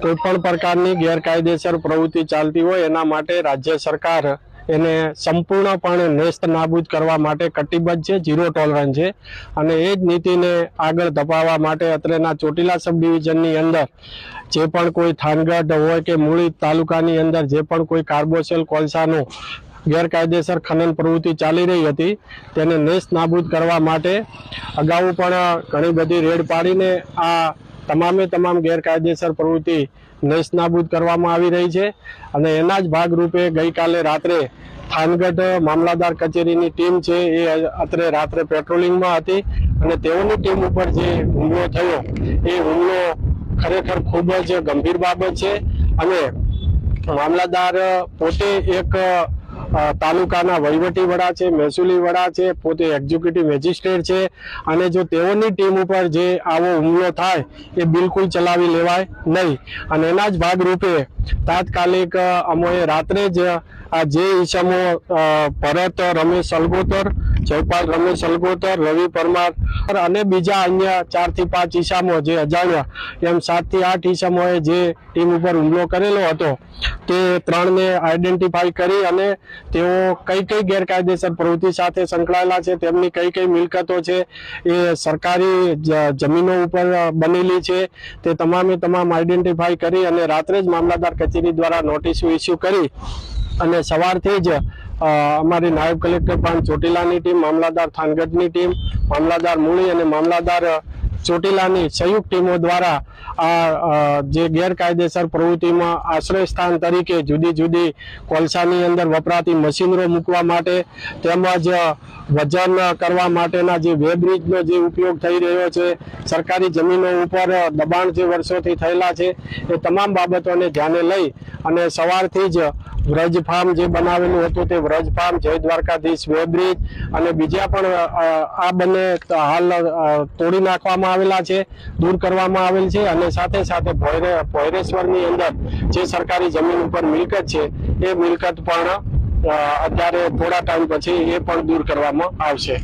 કોઈ પણ પ્રકારની ગેરકાયદેસર પ્રવૃત્તિ ચાલતી હોય એના માટે રાજ્ય સરકાર એને સંપૂર્ણપણે નેસ્ત નાબૂદ કરવા માટે કટિબદ્ધ છે, ઝીરો ટોલરન્સ છે અને એ જ નીતિને આગળ ધપાવવા માટે અત્રેના ચોટીલા સબ ડિવિઝનની અંદર જે પણ કોઈ થાનગઢ હોય કે મૂળી તાલુકાની અંદર જે પણ કોઈ કાર્બોસેલ કોલસાનું ગેરકાયદેસર ખનન પ્રવૃત્તિ ચાલી રહી હતી, તેને નેસ્ત નાબૂદ કરવા માટે અગાઉ પણ ઘણી બધી રેડ પાડીને આ તમામે તમામ ગેરકાયદેસર પ્રવૃત્તિ નસ્તનાબૂદ કરવામાં આવી રહી છે અને એના જ ભાગરૂપે ગઈકાલે રાત્રે થાનગઢ મામલાદાર કચેરીની ટીમ છે એ અત્રે રાત્રે પેટ્રોલિંગમાં હતી અને તેઓની ટીમ ઉપર જે હુમલો થયો, એ હુમલો ખરેખર ખૂબ જ ગંભીર બાબત છે અને મામલાદાર પોતે એક તાલુકાના વહીવટી વડા છે, મહેસૂલી વડા છે, પોતે એક્ઝિક્યુટિવ મેજિસ્ટ્રેટ છે અને જો તેઓની ટીમ ઉપર જે આવો હુમલો થાય એ બિલકુલ ચલાવી લેવાય નહીં. અને એના જ ભાગરૂપે તાત્કાલિક અમોએ રાત્રે જ આ જે ઈસમો ભરત, રમેશ, સલગોતર જયપાલ, રમેશ અલગોતર, રવિ પરમાર અને બીજા અન્ય ચારથી પાંચ ઈસામો જે અજાણ્યા, એમ સાતથી આઠ ઈસામોએ જે ટીમ ઉપર હુમલો કરેલો હતો, તે ત્રણને આઈડેન્ટિફાઈ કરી અને તેઓ કઈ કઈ ગેરકાયદેસર પ્રવૃત્તિ સાથે સંકળાયેલા છે, તેમની કઈ કઈ મિલકતો છે, એ સરકારી જમીનો ઉપર બનેલી છે, તે તમામે તમામ આઈડેન્ટિફાઈ કરી અને રાત્રે જ મામલાદાર કચેરી દ્વારા નોટિસ ઇસ્યુ કરી અને સવારથી જ અમારી નાયબ કલેક્ટર પણ ચોટીલાની ટીમ, મામલાદાર થાનગઢની ટીમ, મામલાદાર મૂળી અને મામલાદાર ચોટીલાની સંયુક્ત ટીમો દ્વારા આ જે ગેરકાયદેસર પ્રવૃત્તિમાં આશ્રય સ્થાન તરીકે જુદી જુદી કોલસાની અંદર વપરાતી મશીનરો મૂકવા માટે, તેમજ વજન કરવા માટેના જે વેબ્રિજનો જે ઉપયોગ થઈ રહ્યો છે, સરકારી જમીનો ઉપર દબાણ જે વર્ષોથી થયેલા છે, એ તમામ બાબતોને ધ્યાને લઈ અને સવારથી જ વ્રજ ફાર્મ જે બનાવેલું હતું તે વ્રજ ફાર્મ જય દ્વારકાધીશ વેબ્રિજ અને બીજા પણ આ બંને હાલ તોડી નાખવામાં આવેલા છે, દૂર કરવામાં આવેલ છે અને સાથે સાથે ભોયરે, ભોયરેશ્વરની અંદર જે સરકારી જમીન ઉપર મિલકત છે, એ મિલકત પણ અત્યારે થોડા ટાઈમ પછી એ પણ દૂર કરવામાં આવશે.